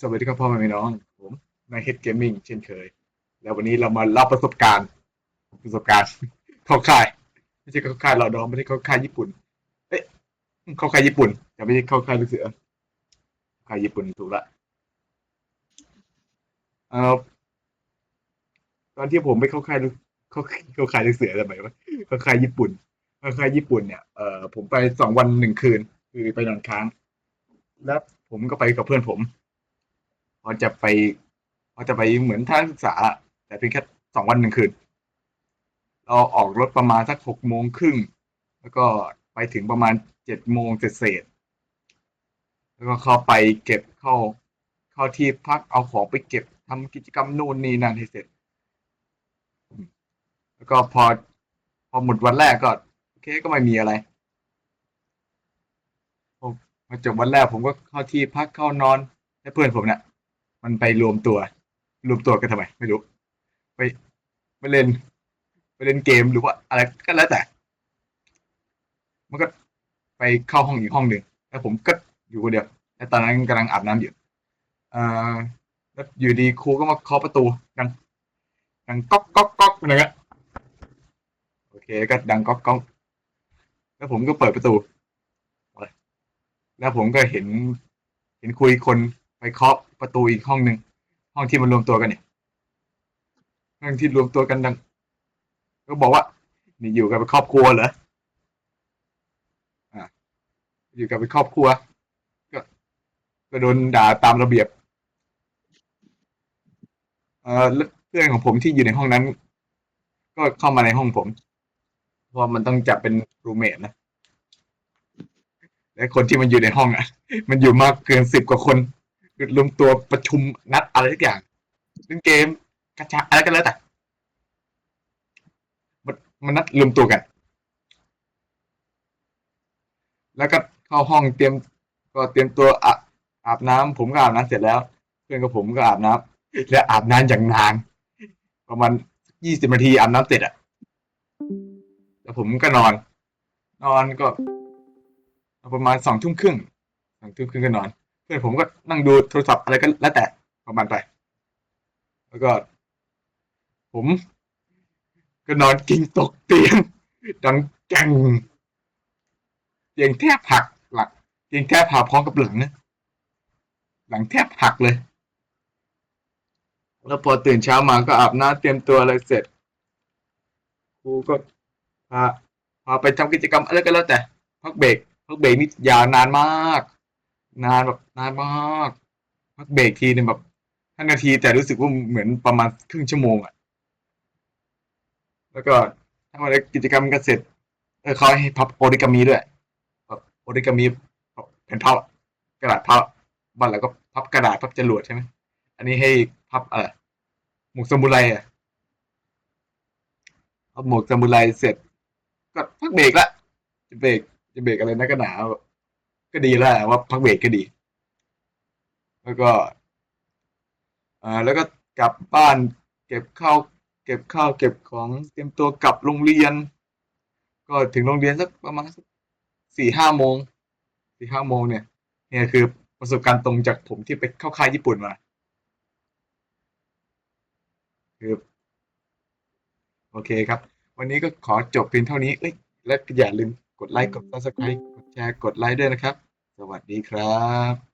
สวัสดีครับพ่อแม่พี่น้อง ผมนายเฮดเกมมิ่งเช่นเคย แล้ววันนี้เรามาเล่าประสบการณ์ประสบการณ์เข้าค่ายไม่ใช่เข้าค่ายเราดองไม่ใช่เข้าค่ายญี่ปุ่น เอ๊ะเข้าค่ายญี่ปุ่นแต่ไม่ใช่เข้าค่ายลูกเสือค่ายญี่ปุ่นถูกละเอ่อตอนที่ผมไปเข้าค่ายลูกเข้าเข้าค่ายลูกเสือทำไมวะเข้าค่ายญี่ปุ่นเข้าค่ายญี่ปุ่นเนี่ยเอ่อผมไปสองวันหนึ่งคืน คือไปนอนค้าง แล้วผมก็ไปกับเพื่อนผม พอจะไปพอจะไปเหมือนท่านศึกษา แต่เพียงแค่สองวันหนึ่งคืน เราออกรถประมาณสักหกโมงครึ่ง แล้วก็ไปถึงประมาณเจ็ดโมงเศษแล้วก็เข้าไปเก็บเข้าเข้าที่พักเอาของไปเก็บทำกิจกรรมนู่นนี่นั่นให้เสร็จ แล้วก็พอพอหมดวันแรกก็โอเคก็ไม่มีอะไรพอจบวันแรกผมก็เข้าที่พักเข้านอน แล้เพื่อนผมเนี่ย มันไปรวมตัว รวมตัวกันทำไม ไม่รู้ ไปไปเล่น ไปเล่นเกมหรือว่าอะไรก็แล้วแต่ มันก็ไปเข้าห้องอีกห้องหนึ่งแล้วผมก็อยู่คนเดียวแล้วตอนนั้นกำลังอาบน้ำอยู่อ่าแล้วอยู่ดีครูก็มาเคาะประตูดังดังก๊อกก๊อกก๊อกอะไรเงี้ยโอเคก็ดังก๊อกก๊อกแล้วผมก็เปิดประตู แล้วผมก็เห็น เห็นคุยคน เคาะประตูอีกห้องหนึ่งห้องที่มันรวมตัวกันเนี่ยห้องที่รวมตัวกันดัง ก็บอกว่า นี่อยู่กับครอบครัวเหรออ่าอยู่กับครอบครัว ก็ก็โดนด่าตามระเบียบเออเพื่อนของผมที่อยู่ในห้องนั้น ก็เข้ามาในห้องผมเพราะมันต้องจับเป็นรูเมทนะและคนที่มันอยู่ในห้องอะ มันอยู่มากเกินสิบกว่าคน รวมตัวประชุมนัดอะไรทุกอย่างเล่นเกมกระชาอะไรก็แล้วแต่มันมันนัดรวมตัวกัน แล้วก็เข้าห้องเตรียม ก็เตรียมตัวอาอาบน้ำผมก็อาบน้ำเสร็จแล้ว เพื่อนกับผมก็อาบน้ำและอาบน้ำอย่างนานประมาณยี่สิบนาทีอาบน้ำเสร็จอะแล้วผมก็นอน นอนก็ ประมาณสองทุ่มครึ่งสองทุ่มครึ่งก็นอน เพื่อนผมก็นั่งดูโทรศัพท์อะไรก็แล้วแต่ประมาณไป แล้วก็ ผม ก็นอนกินตกเตียงดังแกงเตียงแทบหักหลังเตียงแทบหักพร้อมกับหลังนะหลังแทบหักเลย แล้วพอตื่นเช้ามาก็อาบน้ำเตรียมตัวอะไรเสร็จครูก็พาพาไปทำกิจกรรมอะไรก็แล้วแต่พักเบรกพักเบรกนี่ยาวนานมาก นานแบบนานมากพักเบรกทีเนึงแบบห้านาทีแต่รู้สึกว่าเหมือนประมาณครึ่งชั่วโมงอะแล้วก็ทำอะไรกิจกรรมกันเสร็จเออเขาให้พับโอริกามิด้วยแบบโอริกามิแผ่นพับกระดาษพับอะบ้านเราก็พับกระดาษพับจรวดใช่ไหมอันนี้ให้พับอะไรหมวกซามูไรอะพับหมวกซามูไรเสร็จ ก็พักเบรกละจะเบรกจะเบรกอะไรนักกันหนา ก็ดีแล้วว่าพักเบรกก็ดี แล้วก็อ่าแล้วก็กลับบ้านเก็บข้าวเก็บข้าวเก็บของเตรียมตัวกลับโรงเรียน ก็ถึงโรงเรียนสักประมาณสักสี่ห้าโมงสี่ห้าโมงเนี่ยเนี่ยคือประสบการณ์ตรงจากผมที่ไปเข้าค่ายญี่ปุ่นมาคือโอเคครับ วันนี้ก็ขอจบเพียงเท่านี้เอ้ยและอย่าลืมกดไลค์กด subscribe แชร์กดไลค์ด้วยนะครับ สวัสดีครับ